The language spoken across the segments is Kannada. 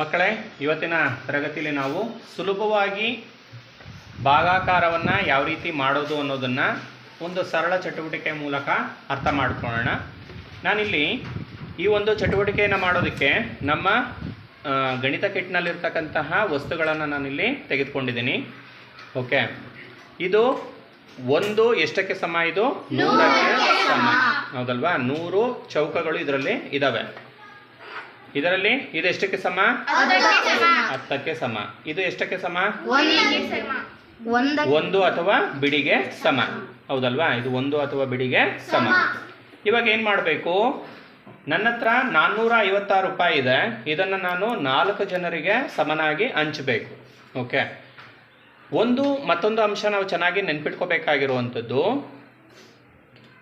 ಮಕ್ಕಳೇ ಇವತ್ತಿನ ತರಗತಿಯಲ್ಲಿ ನಾವು ಸುಲಭವಾಗಿ ಭಾಗಾಕಾರವನ್ನು ಯಾವ ರೀತಿ ಮಾಡೋದು ಅನ್ನೋದನ್ನು ಒಂದು ಸರಳ ಚಟುವಟಿಕೆ ಮೂಲಕ ಅರ್ಥ ಮಾಡ್ಕೊಳ್ಳೋಣ. ನಾನಿಲ್ಲಿ ಈ ಒಂದು ಚಟುವಟಿಕೆಯನ್ನು ಮಾಡೋದಕ್ಕೆ ನಮ್ಮ ಗಣಿತ ಕಿಟ್ನಲ್ಲಿರ್ತಕ್ಕಂತಹ ವಸ್ತುಗಳನ್ನು ನಾನಿಲ್ಲಿ ತೆಗೆದುಕೊಂಡಿದ್ದೀನಿ. ಓಕೆ? ಇದು ಒಂದು ಎಷ್ಟಕ್ಕೆ ಸಮ? ಇದು ನೂರಕ್ಕೆ ಸಮ. ಹೌದಲ್ವಾ? ನೂರು ಚೌಕಗಳು ಇದರಲ್ಲಿ ಇದಾವೆ. ಇದರಲ್ಲಿ ಇದು ಎಷ್ಟಕ್ಕೆ ಸಮ? ಹತ್ತಕ್ಕೆ ಸಮ. ಇದು ಎಷ್ಟಕ್ಕೆ ಸಮ? ಒಂದ ಒಂದು ಅಥವಾ ಬಿಡಿಗೆ ಸಮ. ಹೌದಲ್ವಾ? ಇದು ಒಂದು ಅಥವಾ ಬಿಡಿಗೆ ಸಮ. ಇವಾಗ ಏನು ಮಾಡಬೇಕು? ನನ್ನ ಹತ್ರ ನಾನ್ನೂರ ಐವತ್ತಾರು ರೂಪಾಯಿ ಇದೆ. ಇದನ್ನು ನಾನು ನಾಲ್ಕು ಜನರಿಗೆ ಸಮನಾಗಿ ಹಂಚಬೇಕು. ಓಕೆ ಒಂದು ಮತ್ತೊಂದು ಅಂಶ ನಾವು ಚೆನ್ನಾಗಿ ನೆನ್ಪಿಟ್ಕೋಬೇಕಾಗಿರುವಂಥದ್ದು.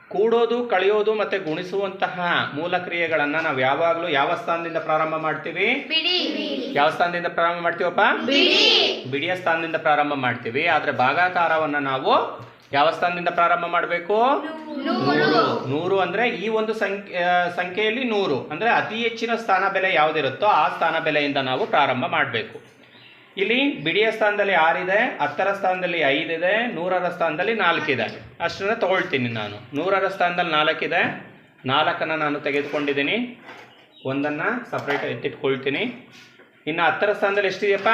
ಕೂಡೋದು ಕಳೆಯೋದು ಮತ್ತೆ ಗುಣಿಸುವಂತಹ ಮೂಲ ಕ್ರಿಯೆಗಳನ್ನ ನಾವು ಯಾವಾಗಲೂ ಯಾವ ಸ್ಥಾನದಿಂದ ಪ್ರಾರಂಭ ಮಾಡ್ತೀವಿ? ಯಾವ ಸ್ಥಾನದಿಂದ ಪ್ರಾರಂಭ ಮಾಡ್ತೀವಪ್ಪ? ಬಿಡಿಯ ಸ್ಥಾನದಿಂದ ಪ್ರಾರಂಭ ಮಾಡ್ತೀವಿ. ಆದ್ರೆ ಭಾಗಾಕಾರವನ್ನ ನಾವು ಯಾವ ಸ್ಥಾನದಿಂದ ಪ್ರಾರಂಭ ಮಾಡಬೇಕು? ನೂರು. ನೂರು ಅಂದ್ರೆ ಈ ಒಂದು ಸಂಖ್ಯೆ ಸಂಖ್ಯೆಯಲ್ಲಿ ನೂರು. ಅಂದ್ರೆ ಅತಿ ಹೆಚ್ಚಿನ ಸ್ಥಾನ ಬೆಲೆ ಯಾವ್ದಿರುತ್ತೋ ಆ ಸ್ಥಾನ ಬೆಲೆಯಿಂದ ನಾವು ಪ್ರಾರಂಭ ಮಾಡಬೇಕು. ಇಲ್ಲಿ ಬಿಡಿಯ ಸ್ಥಾನದಲ್ಲಿ ಆರಿದೆ, ಹತ್ತರ ಸ್ಥಾನದಲ್ಲಿ ಐದಿದೆ, ನೂರರ ಸ್ಥಾನದಲ್ಲಿ ನಾಲ್ಕಿದೆ. ಅಷ್ಟನ್ನ ತಗೊಳ್ತೀನಿ ನಾನು. ನೂರರ ಸ್ಥಾನದಲ್ಲಿ ನಾಲ್ಕಿದೆ. ನಾಲ್ಕನ್ನು ನಾನು ತೆಗೆದುಕೊಂಡಿದ್ದೀನಿ. ಒಂದನ್ನು ಸಪ್ರೇಟ್ ಎತ್ತಿಟ್ಕೊಳ್ತೀನಿ ಇನ್ನು ಹತ್ತರ ಸ್ಥಾನದಲ್ಲಿ ಎಷ್ಟಿದೆಯಪ್ಪ?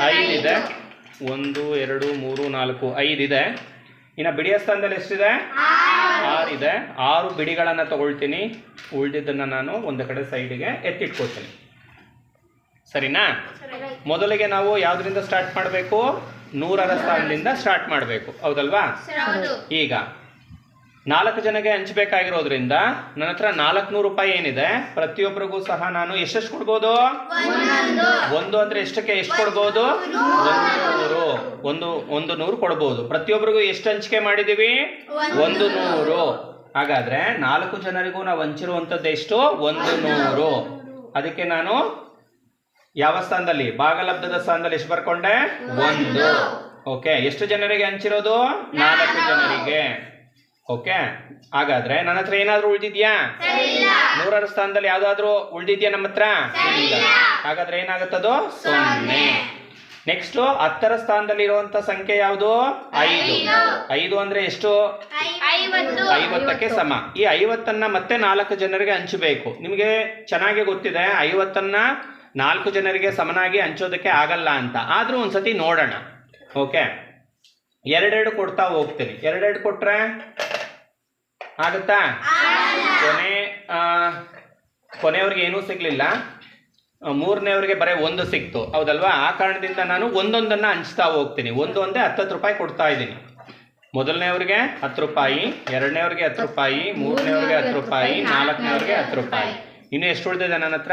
ಐದಿದೆ. ಒಂದು, ಎರಡು, ಮೂರು, ನಾಲ್ಕು, ಐದಿದೆ. ಇನ್ನು ಬಿಡಿಯ ಸ್ಥಾನದಲ್ಲಿ ಎಷ್ಟಿದೆ? ಆರಿದೆ. ಆರು ಬಿಡಿಗಳನ್ನು ತಗೊಳ್ತೀನಿ. ಉಳಿದಿದ್ದನ್ನು ನಾನು ಒಂದು ಕಡೆ ಸೈಡಿಗೆ ಎತ್ತಿಟ್ಕೊಳ್ತೀನಿ. ಸರಿನಾ? ಮೊದಲಿಗೆ ನಾವು ಯಾವುದರಿಂದ ಸ್ಟಾರ್ಟ್ ಮಾಡಬೇಕು? ನೂರರ ಸ್ಥಾನದಿಂದ ಸ್ಟಾರ್ಟ್ ಮಾಡಬೇಕು. ಹೌದಲ್ವಾ? ಈಗ ನಾಲ್ಕು ಜನಕ್ಕೆ ಹಂಚಬೇಕಾಗಿರೋದ್ರಿಂದ ನನ್ನ ಹತ್ರ ನಾಲ್ಕುನೂರು ರೂಪಾಯಿ ಏನಿದೆ? ಪ್ರತಿಯೊಬ್ಬರಿಗೂ ಸಹ ನಾನು ಎಷ್ಟೆಷ್ಟು ಕೊಡ್ಬೋದು? ಒಂದು ಅಂದ್ರೆ ಎಷ್ಟಕ್ಕೆ ಎಷ್ಟು ಕೊಡ್ಬೋದು? ಒಂದು ನೂರು ಒಂದು ಒಂದು ನೂರು ಕೊಡ್ಬೋದು. ಪ್ರತಿಯೊಬ್ಬರಿಗೂ ಎಷ್ಟು ಹಂಚಿಕೆ ಮಾಡಿದೀವಿ ಒಂದು ನೂರು. ಹಾಗಾದ್ರೆ ನಾಲ್ಕು ಜನರಿಗೂ ನಾವು ಹಂಚಿರುವಂಥದ್ದು ಎಷ್ಟು? ಒಂದು ನೂರು. ಅದಕ್ಕೆ ನಾನು ಯಾವ ಸ್ಥಾನದಲ್ಲಿ? ಭಾಗಲಬ್ಧದ ಸ್ಥಾನದಲ್ಲಿ ಎಷ್ಟು ಬರ್ಕೊಂಡೆ? ಒಂದು. ಓಕೆ ಎಷ್ಟು ಜನರಿಗೆ ಹಂಚಿರೋದು? ನಾಲ್ಕು. ಜನರಿಗೆ. ಓಕೆ ಹಾಗಾದ್ರೆ ನನ್ನ ಹತ್ರ ಏನಾದ್ರೂ ಉಳ್ದಿದ್ಯಾ? ನೂರರ ಸ್ಥಾನದಲ್ಲಿ ಯಾವ್ದಾದ್ರು ಉಳ್ದಿದ್ಯಾ ನಮ್ಮ ಹತ್ರ? ಹಾಗಾದ್ರೆ ಏನಾಗುತ್ತದು? ಸೊನ್ನೆ. ನೆಕ್ಸ್ಟ್ ಹತ್ತರ ಸ್ಥಾನದಲ್ಲಿ ಇರುವಂತ ಸಂಖ್ಯೆ ಯಾವುದು? ಐದು. ಐದು. ಅಂದ್ರೆ ಎಷ್ಟು? ಐವತ್ತಕ್ಕೆ ಸಮ. ಈ ಐವತ್ತನ್ನ ಮತ್ತೆ ನಾಲ್ಕು ಜನರಿಗೆ ಹಂಚಬೇಕು. ನಿಮಗೆ ಚೆನ್ನಾಗಿ ಗೊತ್ತಿದೆ ಐವತ್ತನ್ನ ನಾಲ್ಕು ಜನರಿಗೆ ಸಮನಾಗಿ ಹಂಚೋದಕ್ಕೆ ಆಗಲ್ಲ ಅಂತ. ಆದ್ರೂ ಒಂದ್ಸತಿ ನೋಡೋಣ. ಓಕೆ? ಎರಡೆರಡು ಕೊಡ್ತಾ ಹೋಗ್ತೀನಿ. ಎರಡೆರಡು ಕೊಟ್ರೆ ಆಗುತ್ತಾ? ಕೊನೆ ಕೊನೆಯವ್ರಿಗೆ ಏನೂ ಸಿಗ್ಲಿಲ್ಲ. ಮೂರನೇವ್ರಿಗೆ ಬರೀ ಒಂದು ಸಿಕ್ತು. ಹೌದಲ್ವಾ? ಆ ಕಾರಣದಿಂದ ನಾನು ಒಂದೊಂದನ್ನ ಹಂಚ್ತಾ ಹೋಗ್ತೀನಿ. ಒಂದು ಒಂದೇ ಹತ್ತತ್ತು ರೂಪಾಯಿ ಕೊಡ್ತಾ ಇದ್ದೀನಿ. ಮೊದಲನೇವ್ರಿಗೆ ಹತ್ತು ರೂಪಾಯಿ ಎರಡನೇವ್ರಿಗೆ ಹತ್ತು ರೂಪಾಯಿ ಮೂರನೇವ್ರಿಗೆ ಹತ್ತು ರೂಪಾಯಿ ನಾಲ್ಕನೇವ್ರಿಗೆ ಹತ್ತು ರೂಪಾಯಿ. ಇನ್ನು ಎಷ್ಟು ಉಳಿದಿದೆ ನನ್ನ ಹತ್ರ?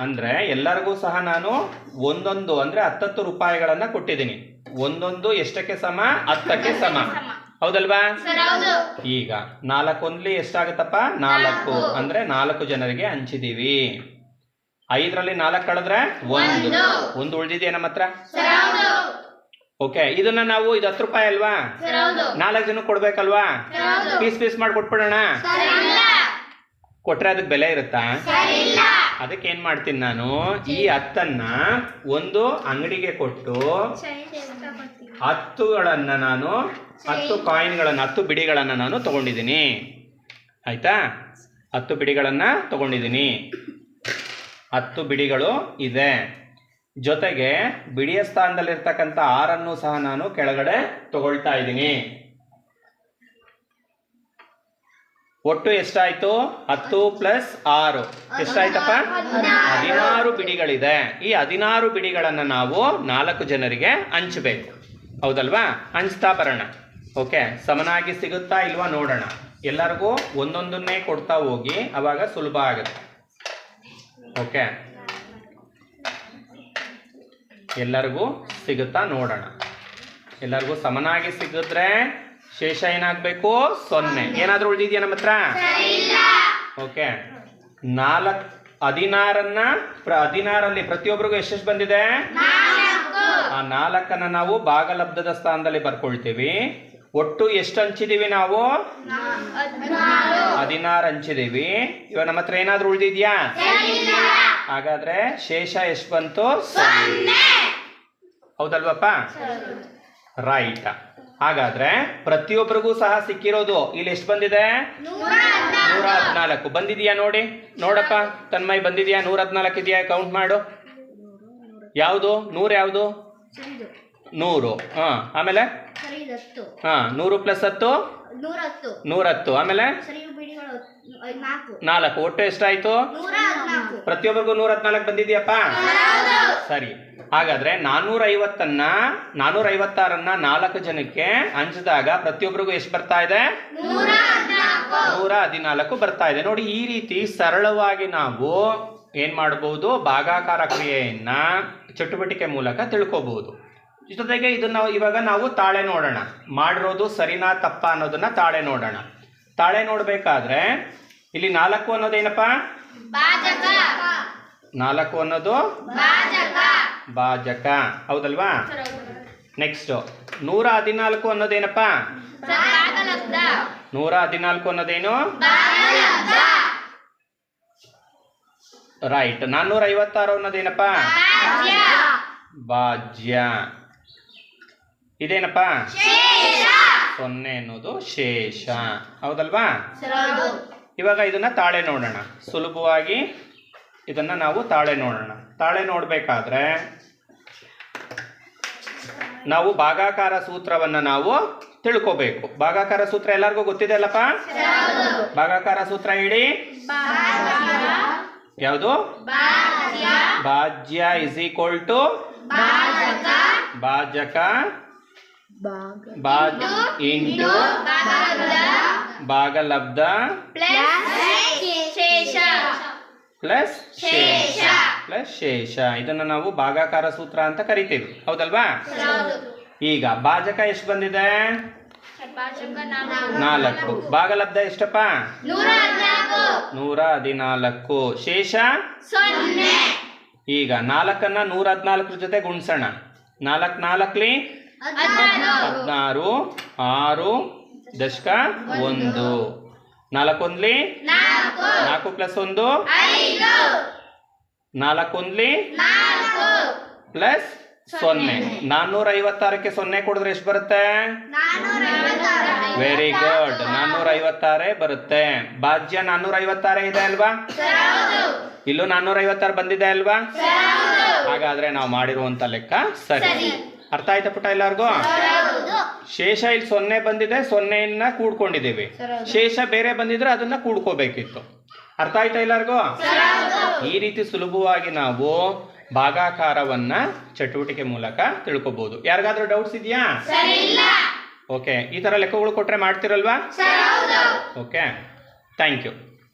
ಅಂದ್ರೆ ಎಲ್ಲರಿಗೂ ಸಹ ನಾನು ಒಂದೊಂದು ಅಂದ್ರೆ ಹತ್ತತ್ತು ರೂಪಾಯಿಗಳನ್ನ ಕೊಟ್ಟಿದ್ದೀನಿ. ಒಂದೊಂದು ಎಷ್ಟಕ್ಕೆ ಸಮ? ಹತ್ತಕ್ಕೆ ಸಮ. ಹೌದಲ್ವಾ? ಈಗ ನಾಲ್ಕೊಂದ್ಲಿ ಎಷ್ಟಾಗುತ್ತಪ್ಪ? ನಾಲ್ಕು. ಅಂದ್ರೆ ನಾಲ್ಕು ಜನರಿಗೆ ಹಂಚಿದೀವಿ. ಐದರಲ್ಲಿ ನಾಲ್ಕು ಕಳೆದ್ರೆ ಒಂದು. ಒಂದು. ಉಳಿದಿದೆಯಾ ನಮ್ಮ ಹತ್ರ? ಓಕೆ ಇದನ್ನ ನಾವು ಇದು ಹತ್ತು ರೂಪಾಯಿ ಅಲ್ವಾ? ನಾಲ್ಕು ಜನಕ್ಕೆ ಕೊಡ್ಬೇಕಲ್ವಾ? ಪೀಸ್ ಪೀಸ್ ಮಾಡಿ ಕೊಟ್ಬಿಡೋಣ ಕೊಟ್ರೆ ಅದಕ್ಕೆ ಬೆಲೆ ಇರುತ್ತಾ? ಅದಕ್ಕೆ ಏನ್ ಮಾಡ್ತೀನಿ ನಾನು? ಈ ಹತ್ತನ್ನ ಒಂದು ಅಂಗಡಿಗೆ ಕೊಟ್ಟು ಹತ್ತುಗಳನ್ನ ನಾನು ಹತ್ತು ಕಾಯಿನ್ಗಳನ್ನ ಹತ್ತು ಬಿಡಿಗಳನ್ನ ನಾನು ತಗೊಂಡಿದ್ದೀನಿ. ಆಯ್ತಾ? ಹತ್ತು ಬಿಡಿಗಳನ್ನ ತಗೊಂಡಿದ್ದೀನಿ. ಹತ್ತು ಬಿಡಿಗಳು ಇದೆ. ಜೊತೆಗೆ ಬಿಡಿಯ ಸ್ಥಾನದಲ್ಲಿರ್ತಕ್ಕಂಥ ಆರನ್ನು ಸಹ ನಾನು ಕೆಳಗಡೆ ತಗೊಳ್ತಾ ಇದ್ದೀನಿ. ಒಟ್ಟು ಎಷ್ಟಾಯ್ತು? ಹತ್ತು ಪ್ಲಸ್ ಆರು. ಎಷ್ಟಾಯ್ತಪ್ಪ? ಹದಿನಾರು ಬಿಡಿಗಳಿದೆ. ಈ ಹದಿನಾರು ಬಿಡಿಗಳನ್ನು ನಾವು ನಾಲ್ಕು ಜನರಿಗೆ ಹಂಚಬೇಕು. ಹೌದಲ್ವಾ? ಹಂಚ್ತಾ ಬರೋಣ. ಓಕೆ? ಸಮನಾಗಿ ಸಿಗುತ್ತಾ ಇಲ್ವಾ ನೋಡೋಣ. ಎಲ್ಲರಿಗೂ ಒಂದೊಂದನ್ನೇ ಕೊಡ್ತಾ ಹೋಗಿ, ಅವಾಗ ಸುಲಭ ಆಗುತ್ತೆ. ಓಕೆ? ಎಲ್ಲರಿಗೂ ಸಿಗುತ್ತಾ ನೋಡೋಣ. ಎಲ್ಲರಿಗೂ ಸಮನಾಗಿ ಸಿಗಿದ್ರೆ ಶೇಷ ಏನಾಗಬೇಕು? ಸೊನ್ನೆ. ಏನಾದರೂ ಉಳಿದಿದೆಯಾ ನಮ್ಮ ಹತ್ರ? ಓಕೆ. ನಾಲ್ಕು ಹದಿನಾರನ್ನ ಹದಿನಾರಲ್ಲಿ ಪ್ರತಿಯೊಬ್ಬರಿಗೂ ಎಷ್ಟೆಷ್ಟು ಬಂದಿದೆ? ಆ ನಾಲ್ಕನ್ನ ನಾವು ಭಾಗಲಬ್ಧದ ಸ್ಥಾನದಲ್ಲಿ ಬರ್ಕೊಳ್ತೀವಿ. ಒಟ್ಟು ಎಷ್ಟು ಹಂಚಿದೀವಿ ನಾವು? ಹದಿನಾರು. ಹಂಚಿದೀವಿ. ಇವಾಗ ನಮ್ಮ ಹತ್ರ ಏನಾದ್ರೂ ಉಳಿದಿದ್ಯಾ? ಹಾಗಾದ್ರೆ ಶೇಷ ಎಷ್ಟು ಬಂತು? ಸೊನ್ನೆ. ಹೌದಲ್ವಪ್ಪ? ರೈಟ್. ಹಾಗಾದ್ರೆ ಪ್ರತಿಯೊಬ್ಬರಿಗೂ ಸಹ ಸಿಕ್ಕಿರೋದು ಇಲ್ಲಿ ಎಷ್ಟು ಬಂದಿದೆ? ನೂರ ಹದಿನಾಲ್ಕು ಬಂದಿದೆಯಾ ನೋಡಿ? ನೋಡಪ್ಪ. ತನ್ಮೈ ಬಂದಿದ್ಯಾ? ನೂರ ಹದಿನಾಲ್ಕು ಇದೆಯಾ? ಕೌಂಟ್ ಮಾಡು. ಯಾವುದು? ನೂರು ಯಾವುದು? ನೂರು. ಹಾ ಆಮೇಲೆ? ಹಾಂ ನೂರು ಪ್ಲಸ್ ಹತ್ತು? ನೂರ ಹತ್ತು ನೂರತ್ತು. ಆಮೇಲೆ? ನಾಲ್ಕು. ಒಟ್ಟು ಎಷ್ಟಾಯ್ತು? ಪ್ರತಿಯೊಬ್ಬರಿಗೂ ನೂರ ಹದಿನಾಲ್ಕು ಬಂದಿದ್ಯಪ್ಪ ಸರಿ. ಹಾಗಾದ್ರೆ ನಾನೂರ ಐವತ್ತನ್ನ ನಾನೂರ ಐವತ್ತಾರನ್ನ ನಾಲ್ಕು ಜನಕ್ಕೆ ಹಂಚಿದಾಗ ಪ್ರತಿಯೊಬ್ಬರಿಗೂ ಎಷ್ಟು ಬರ್ತಾ ಇದೆ? ನೂರ ಹದಿನಾಲ್ಕು ಬರ್ತಾ ಇದೆ. ನೋಡಿ ಈ ರೀತಿ ಸರಳವಾಗಿ ನಾವು ಏನ್ ಮಾಡಬಹುದು ಭಾಗಾಕಾರ ಕ್ರಿಯೆಯನ್ನ ಚಟುವಟಿಕೆ ಮೂಲಕ ತಿಳ್ಕೋಬಹುದು ಜೊತೆಗೆ ಇದನ್ನ ಇವಾಗ ನಾವು ತಾಳೆ ನೋಡೋಣ. ಮಾಡಿರೋದು ಸರಿನಾ ತಪ್ಪ ಅನ್ನೋದನ್ನ ತಾಳೆ ನೋಡೋಣ. ತಾಳೆ ನೋಡಬೇಕಾದ್ರೆ ಇಲ್ಲಿ ನಾಲ್ಕು ಅನ್ನೋದೇನಪ್ಪ ನಾಲ್ಕು ಅನ್ನೋದು ಬಾಜಕ. ಭಾಜಕ ಹೌದಲ್ವಾ? ನೆಕ್ಸ್ಟ್ ನೂರ ಹದಿನಾಲ್ಕು ಅನ್ನೋದೇನಪ್ಪ ನೂರ ಹದಿನಾಲ್ಕು ಅನ್ನೋದೇನು ರೈಟ್ ನಾನ್ನೂರ ಐವತ್ತಾರು ಅನ್ನೋದೇನಪ್ಪ ಬಾಜ್ಯಾ ಭಾಜ್ಯ. ಇದೇನಪ್ಪ? ಸೊನ್ನೆ ಅನ್ನೋದು ಶೇಷ. ಹೌದಲ್ವಾ? ಹೌದು ಇವಾಗ ಇದನ್ನ ತಾಳೆ ನೋಡೋಣ. ಸುಲಭವಾಗಿ ಇದನ್ನ ನಾವು ತಾಳೆ ನೋಡೋಣ. ತಾಳೆ ನೋಡಬೇಕಾದ್ರೆ ನಾವು ಭಾಗಾಕಾರ ಸೂತ್ರವನ್ನ ನಾವು ತಿಳ್ಕೋಬೇಕು. ಭಾಗಾಕಾರ ಸೂತ್ರ ಎಲ್ಲರಿಗೂ ಗೊತ್ತಿದೆ ಅಲ್ಲಪ್ಪ? ಭಾಗಾಕಾರ ಸೂತ್ರ ಹೇಳಿ? ಯಾವುದು? ಭಾಜ್ಯ. ಇಸ್ ಈಕ್ವಲ್ ಟು ಭಾಜಕ. ಭಾಜ ಇಂಟು ಭಾಗಲಬ್ಧ ಪ್ಲಸ್ ಶೇಷ. ಪ್ಲಸ್ ಶೇಷ. ಶೇಷ. ಪ್ಲಸ್ ಶೇಷ. ಇದನ್ನ ನಾವು ಭಾಗಾಕಾರ ಸೂತ್ರ ಅಂತ ಕರಿತೀವಿ. ಹೌದಲ್ವಾ? ಈಗ ಭಾಜಕ ಎಷ್ಟು ಬಂದಿದೆ? ನಾಲ್ಕು. ಭಾಗಲಬ್ಧ ಎಷ್ಟಪ್ಪ? ನೂರ ಹದಿನಾಲ್ಕು. ಶೇಷ? ಈಗ ನಾಲ್ಕನ್ನ ನೂರ ಹದಿನಾಲ್ಕರ ಜೊತೆ ಗುಣಿಸೋಣ. ನಾಲ್ಕು ನಾಲ್ಕಲಿ ಹದಿನಾರು. ಆರು ದಶಕ ಒಂದು. ನಾಲ್ಕೊಂದ್ಲಿ? ನಾಲ್ಕು. ನಾಲ್ಕು ಪ್ಲಸ್ ಒಂದು? ನಾಲ್ಕೊಂದ್ಲಿ? ನಾಲ್ಕು. ಪ್ಲಸ್ ಸೊನ್ನೆ. ನಾನ್ನೂರ ಐವತ್ತಾರಕ್ಕೆ ಸೊನ್ನೆ ಕೊಡಿದ್ರೆ ಎಷ್ಟು ಬರುತ್ತೆ? ವೆರಿ ಗುಡ್ ನಾನ್ನೂರ ಐವತ್ತಾರೇ ಬರುತ್ತೆ. ಭಾಜ್ಯ ನಾನ್ನೂರ ಐವತ್ತಾರೇ ಇದೆ ಅಲ್ವಾ? ಇಲ್ಲೂ ನಾನ್ನೂರ ಐವತ್ತಾರು ಬಂದಿದೆ ಅಲ್ವಾ? ಹಾಗಾದ್ರೆ ನಾವು ಮಾಡಿರುವಂತ ಲೆಕ್ಕ ಸರಿ. ಅರ್ಥ ಆಯ್ತಾ ಪುಟ್ಟ ಎಲ್ಲಾರ್ಗೂ? ಶೇಷ ಇಲ್ಲಿ ಸೊನ್ನೆ ಬಂದಿದೆ ಸೊನ್ನೆಯನ್ನ ಕೂಡ್ಕೊಂಡಿದ್ದೀವಿ. ಶೇಷ ಬೇರೆ ಬಂದಿದ್ರೆ ಅದನ್ನ ಕೂಡ್ಕೋಬೇಕಿತ್ತು. ಅರ್ಥ ಆಯ್ತಾ ಎಲ್ಲರಿಗೂ? ಈ ರೀತಿ ಸುಲಭವಾಗಿ ನಾವು ಭಾಗಾಕಾರವನ್ನ ಚಟುವಟಿಕೆ ಮೂಲಕ ತಿಳ್ಕೊಬಹುದು ಯಾರಿಗಾದ್ರೂ ಡೌಟ್ಸ್ ಇದೆಯಾ? ಓಕೆ ಈ ತರ ಲೆಕ್ಕಗಳು ಕೊಟ್ರೆ ಮಾಡ್ತಿರಲ್ವಾ? Okay thank you